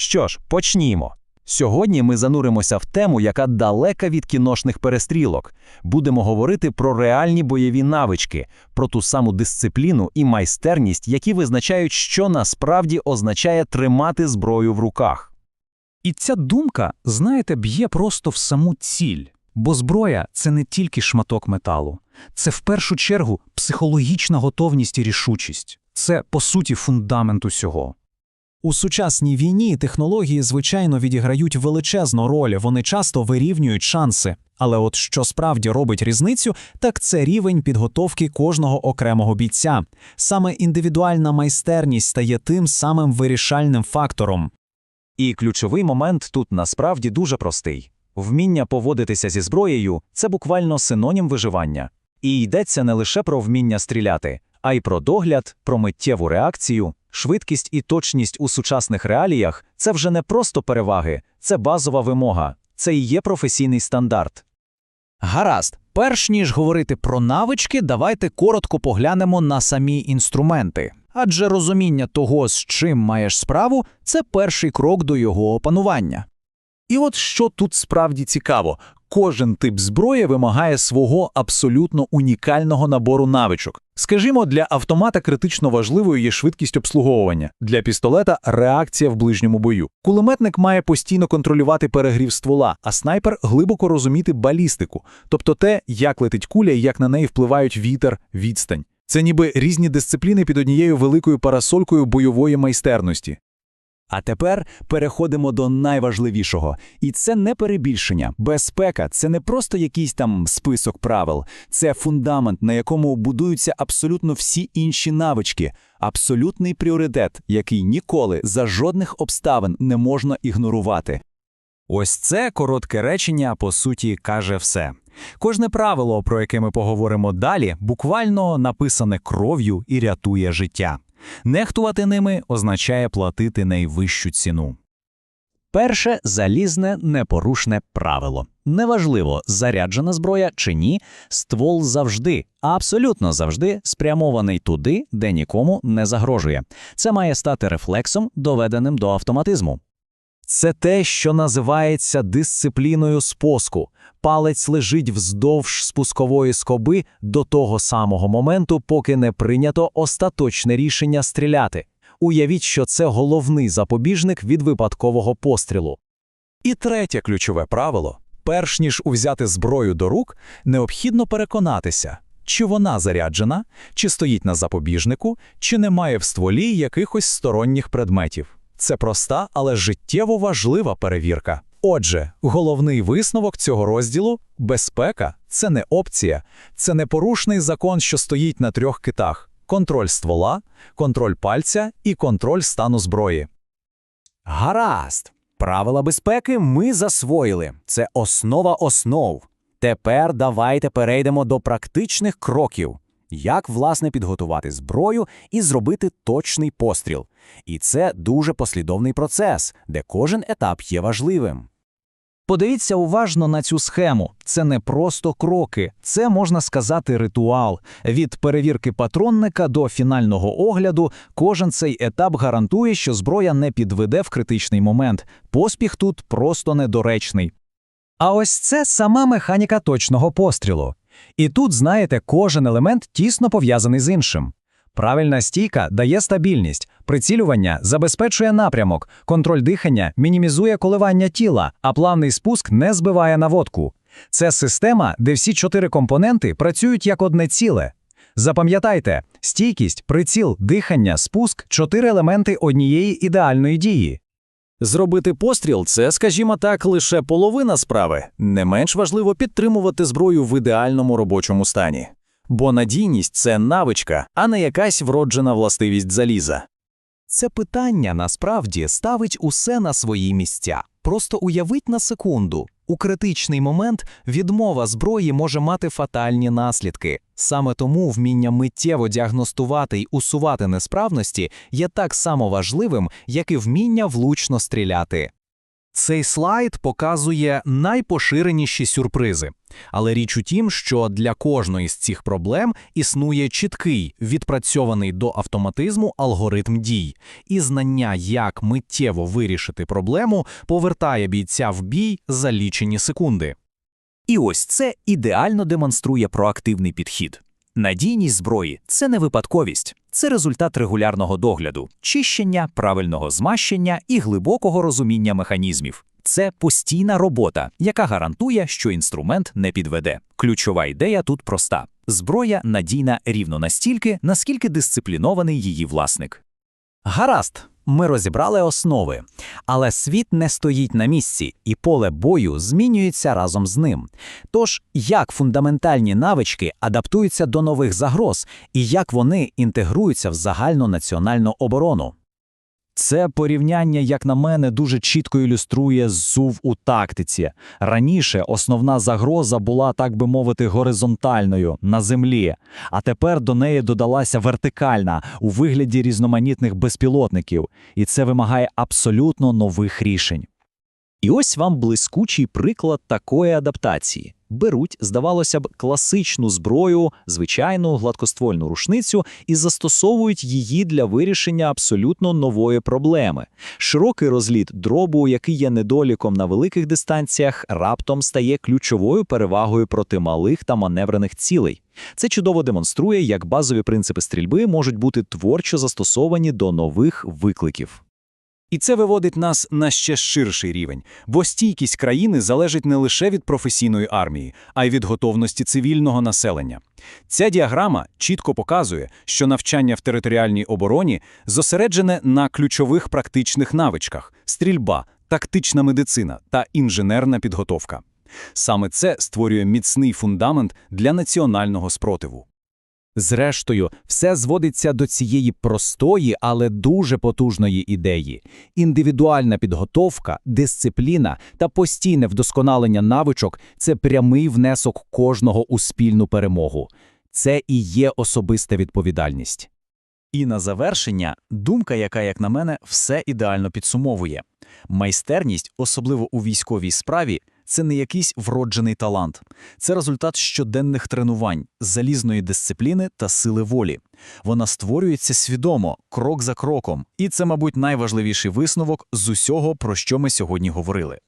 Що ж, почнімо. Сьогодні ми зануримося в тему, яка далека від кіношних перестрілок. Будемо говорити про реальні бойові навички, про ту саму дисципліну і майстерність, які визначають, що насправді означає тримати зброю в руках. І ця думка, знаєте, б'є просто в саму ціль. Бо зброя це не тільки шматок металу, це в першу чергу психологічна готовність і рішучість. Це, по суті, фундамент усього. У сучасній війні технології, звичайно, відіграють величезну роль, вони часто вирівнюють шанси. Але от що справді робить різницю, так це рівень підготовки кожного окремого бійця. Саме індивідуальна майстерність стає тим самим вирішальним фактором. І ключовий момент тут насправді дуже простий. Вміння поводитися зі зброєю це буквально синонім виживання. І йдеться не лише про вміння стріляти, а й про догляд, про миттєву реакцію, швидкість і точність у сучасних реаліях це вже не просто переваги, це базова вимога, це і є професійний стандарт. Гаразд, перш ніж говорити про навички, давайте коротко поглянемо на самі інструменти. Адже розуміння того, з чим маєш справу, це перший крок до його опанування. І от що тут справді цікаво, кожен тип зброї вимагає свого абсолютно унікального набору навичок. Скажімо, для автомата критично важливою є швидкість обслуговування, для пістолета реакція в ближньому бою. Кулеметник має постійно контролювати перегрів ствола, а снайпер глибоко розуміти балістику, тобто те, як летить куля і як на неї впливають вітер, відстань. Це ніби різні дисципліни під однією великою парасолькою бойової майстерності. А тепер переходимо до найважливішого. І це не перебільшення. Безпека це не просто якийсь там список правил, це фундамент, на якому будуються абсолютно всі інші навички, абсолютний пріоритет, який ніколи за жодних обставин не можна ігнорувати. Ось це коротке речення, по суті, каже все. Кожне правило, про яке ми поговоримо далі, буквально написане кров'ю і рятує життя. Нехтувати ними означає платити найвищу ціну. Перше залізне непорушне правило. Неважливо, заряджена зброя чи ні, ствол завжди, абсолютно завжди спрямований туди, де нікому не загрожує. Це має стати рефлексом, доведеним до автоматизму. Це те, що називається дисципліною спуску. Палець лежить вздовж спускової скоби до того самого моменту, поки не прийнято остаточне рішення стріляти. Уявіть, що це головний запобіжник від випадкового пострілу. І третє ключове правило: перш ніж узяти зброю до рук, необхідно переконатися, чи вона заряджена, чи стоїть на запобіжнику, чи немає в стволі якихось сторонніх предметів. Це проста, але життєво важлива перевірка. Отже, головний висновок цього розділу безпека це не опція, це непорушний закон, що стоїть на трьох китах: контроль ствола, контроль пальця і контроль стану зброї. Гаразд. Правила безпеки ми засвоїли. Це основа основ. Тепер давайте перейдемо до практичних кроків. Як, власне, підготувати зброю і зробити точний постріл. І це дуже послідовний процес, де кожен етап є важливим. Подивіться уважно на цю схему. Це не просто кроки, це можна сказати ритуал. Від перевірки патронника до фінального огляду кожен цей етап гарантує, що зброя не підведе в критичний момент. Поспіх тут просто недоречний. А ось це сама механіка точного пострілу. І тут, знаєте, кожен елемент тісно пов'язаний з іншим. Правильна стійка дає стабільність, прицілювання забезпечує напрямок, контроль дихання мінімізує коливання тіла, а плавний спуск не збиває наводку. Це система, де всі чотири компоненти працюють як одне ціле. Запам'ятайте, стійкість, приціл, дихання, спуск чотири елементи однієї ідеальної дії. Зробити постріл це, скажімо так, лише половина справи. Не менш важливо підтримувати зброю в ідеальному робочому стані. Бо надійність це навичка, а не якась вроджена властивість заліза. Це питання насправді ставить усе на свої місця. Просто уявіть на секунду. У критичний момент відмова зброї може мати фатальні наслідки. Саме тому вміння миттєво діагностувати й усувати несправності є так само важливим, як і вміння влучно стріляти. Цей слайд показує найпоширеніші сюрпризи. Але річ у тім, що для кожної з цих проблем існує чіткий, відпрацьований до автоматизму алгоритм дій, і знання, як миттєво вирішити проблему, повертає бійця в бій за лічені секунди. І ось це ідеально демонструє проактивний підхід. Надійність зброї це не випадковість, це результат регулярного догляду, чищення, правильного змащення і глибокого розуміння механізмів. Це постійна робота, яка гарантує, що інструмент не підведе. Ключова ідея тут проста: зброя надійна рівно настільки, наскільки дисциплінований її власник. Гаразд, ми розібрали основи, але світ не стоїть на місці, і поле бою змінюється разом з ним. Тож, як фундаментальні навички адаптуються до нових загроз, і як вони інтегруються в загальну національну оборону? Це порівняння, як на мене, дуже чітко ілюструє зсув у тактиці. Раніше основна загроза була, так би мовити, горизонтальною на землі, а тепер до неї додалася вертикальна у вигляді різноманітних безпілотників, і це вимагає абсолютно нових рішень. І ось вам блискучий приклад такої адаптації. Беруть, здавалося б, класичну зброю, звичайну гладкоствольну рушницю і застосовують її для вирішення абсолютно нової проблеми. Широкий розліт дробу, який є недоліком на великих дистанціях, раптом стає ключовою перевагою проти малих та маневрених цілей. Це чудово демонструє, як базові принципи стрільби можуть бути творчо застосовані до нових викликів. І це виводить нас на ще ширший рівень, бо стійкість країни залежить не лише від професійної армії, а й від готовності цивільного населення. Ця діаграма чітко показує, що навчання в територіальній обороні зосереджене на ключових практичних навичках стрільба, тактична медицина та інженерна підготовка. Саме це створює міцний фундамент для національного спротиву. Зрештою, все зводиться до цієї простої, але дуже потужної ідеї. Індивідуальна підготовка, дисципліна та постійне вдосконалення навичок це прямий внесок кожного у спільну перемогу. Це і є особиста відповідальність. І на завершення думка, яка, як на мене, все ідеально підсумовує. Майстерність, особливо у військовій справі, це не якийсь вроджений талант. Це результат щоденних тренувань, залізної дисципліни та сили волі. Вона створюється свідомо, крок за кроком. І це, мабуть, найважливіший висновок з усього, про що ми сьогодні говорили.